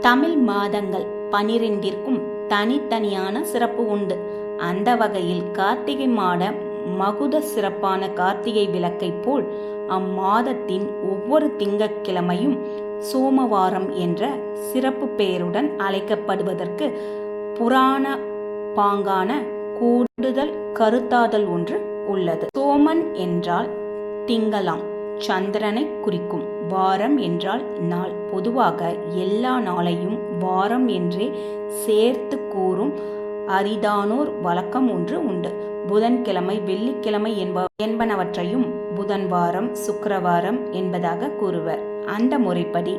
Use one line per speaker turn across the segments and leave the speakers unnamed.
தமிழ் மாதங்கள் பனிரெண்டிற்கும் தனித்தனியான சிறப்பு உண்டு. அந்த வகையில் கார்த்திகை மாத மகுத சிறப்பான கார்த்திகை விளக்கைப் போல் அம்மாதத்தின் ஒவ்வொரு திங்கட்கிழமையும் சோமவாரம் என்ற சிறப்பு பெயருடன் அழைக்கப்படுவதற்கு புராண பாங்கான கூடுதல் கருத்தாதல் ஒன்று உள்ளது. சோமன் என்றால் திங்களாம் சந்திரனை குறிக்கும். வாரம் என்றால் நாள். பொதுவாக எல்லா நாளையும் வாரம் என்றே சேர்த்து கூறும் அரிதானோர் வழக்கம் ஒன்று உண்டு. புதன்கிழமை வெள்ளிக்கிழமை என்ப என்பனவற்றையும் புதன் வாரம் சுக்கரவாரம் என்பதாக கூறுவர். அந்த முறைப்படி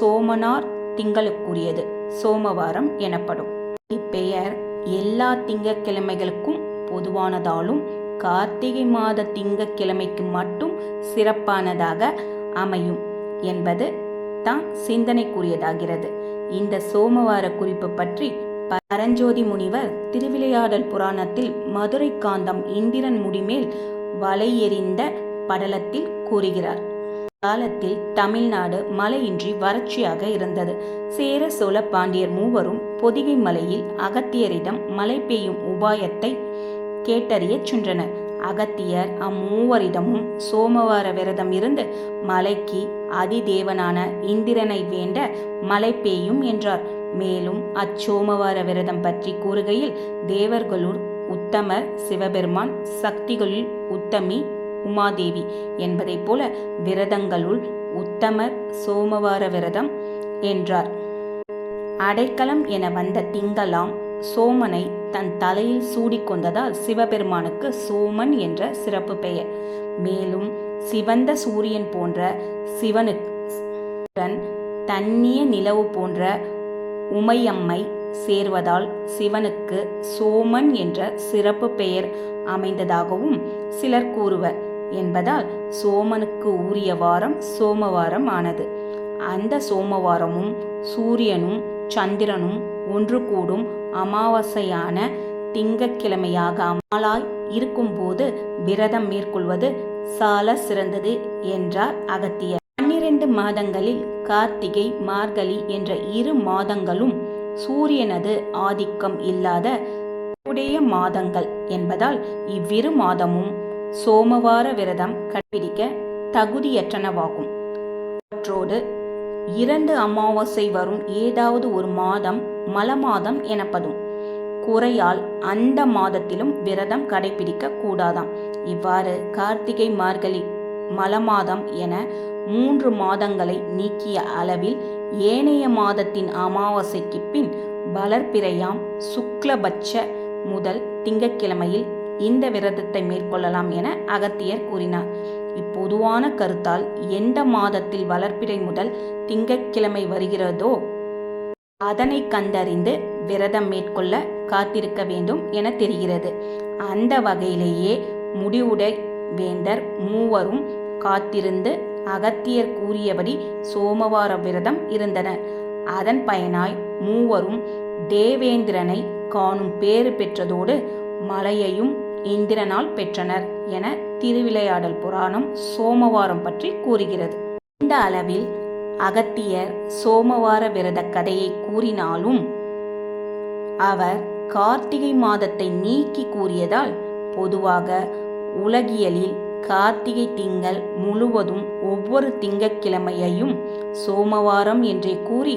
சோமனார் திங்களுக்குரியது. சோமவாரம் எனப்படும். இப்பெயர் எல்லா திங்கட்கிழமைகளுக்கும் பொதுவானதாலும் கார்த்திகை மாத திங்கட்கிழமைக்கு மட்டும் சிறப்பானதாக அமையும் என்பது தான் சிந்தனைக்குரியதாகிறது. இந்த சோமவார குறிப்பு பற்றி பரஞ்சோதி முனிவர் திருவிளையாடல் புராணத்தில் மதுரை காந்தம் இந்திரன் முடிமேல் வலை எறிந்த படலத்தில் கூறுகிறார். காலத்தில் தமிழ்நாடு மழையின்றி வறட்சியாக இருந்தது. சேர சோழ பாண்டியர் மூவரும் பொதிகை மலையில் அகத்தியரிடம் மழை பெய்யும் உபாயத்தை கேட்டறியச் சென்றனர். அகத்தியர் அம்மூவரிடமும் சோமவார விரதம் இருந்து மலைக்கு அதிதேவனான இந்திரனை வேண்ட மழை பெய்யும் என்றார். மேலும் அச்சோமவார விரதம் பற்றி கூறுகையில் தேவர்களுள் உத்தமர் சிவபெருமான் சக்திகளுள் உத்தமி உமாதேவி என்பதைப் போல விரதங்களுள் உத்தமர் சோமவார விரதம் என்றார். அடைக்கலம் என வந்த திங்களாம் சோமனை தன் தலையில் சூடிக்கொண்டதால் சிவபெருமானுக்கு சோமன் என்ற சிறப்பு பெயர். மேலும் சிவந்த சூரியன் போன்ற சிவனுடன் தன்னிய நிலவு போன்ற உமையம்மை சேர்வதால் சிவனுக்கு சோமன் என்ற சிறப்பு பெயர் அமைந்ததாகவும் சிலர் கூறுவர். என்பதால் சோமனுக்கு உரிய வாரம் சோமவாரம் ஆனது அந்த சோமவாரமும் சூரியனும் சந்திரனும் ஒன்று கூடும் அமாவாசையான திங்கட்கிழமையாக அமலாய் இருக்கும்போது விரதம் மேற்கொள்வது சால சிறந்தது என்றார் அகத்தியர். பன்னிரண்டு மாதங்களில் கார்த்திகை மார்கழி என்ற இரு மாதங்களும் சூரியனது ஆதிக்கம் இல்லாத உடைய மாதங்கள் என்பதால் இவ்விரு மாதமும் சோமவார விரதம் கடைபிடிக்க தகுதியற்றனவாகும். அவற்றோடு இரண்டு அமாவாசை வரும் ஏதாவது ஒரு மாதம் மல மாதம் எனப்படும். குறையால் அந்த மாதத்திலும் விரதம் கடைபிடிக்க கூடாதாம். இவ்வாறு கார்த்திகை மார்கழி மல மாதம் என மூன்று மாதங்களை நீக்கிய அளவில் ஏனைய மாதத்தின் அமாவாசைக்கு பின் வளர்பிறையாம் சுக்லபட்ச முதல் திங்கட்கிழமையில் இந்த விரதத்தை மேற்கொள்ளலாம் என அகத்தியர் கூறினார். இப்பொதுவான கருத்தால் எந்த மாதத்தில் வளர்ப்பிறை முதல் திங்கட்கிழமை வருகிறதோ அதனை கண்டறிந்து விரதம் மேற்கொள்ள காத்திருக்க வேண்டும் என தெரிகிறது. அந்த வகையிலேயே முடிவுடை வேந்தர் மூவரும் காத்திருந்து அகத்தியர் கூறியபடி சோமவார விரதம் இருந்தனர். அதன் பயனாய் மூவரும் தேவேந்திரனை காணும் பேறு பெற்றதோடு மலையையும் இந்திரனால் பெற்றனர் என திருவிளையாடல் புராணம் சோமவாரம் பற்றி கூறுகிறது. இந்த அளவில் அகத்தியர் சோமவார விரத கதையை கூறினாலும் அவர் கார்த்திகை மாதத்தை நீக்கி கூறியதால் பொதுவாக உலகியலில் கார்த்திகை திங்கள் முழுவதும் ஒவ்வொரு திங்கட்கிழமையையும் சோமவாரம் என்றே கூறி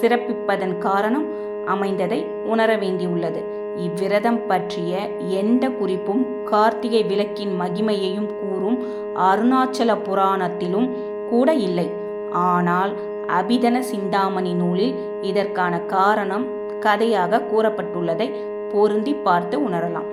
சிறப்பிப்பதன் காரணம் அமைந்ததை உணர வேண்டியுள்ளது இவ்விரதம் பற்றிய எந்த குறிப்பும் கார்த்திகை விளக்கின் மகிமையையும் கூறும் அருணாச்சல புராணத்திலும் கூட இல்லை. ஆனால் அபிதன சிந்தாமணி நூலில் இதற்கான காரணம் கதையாக கூறப்பட்டுள்ளதை பொருந்தி பார்த்து உணரலாம்.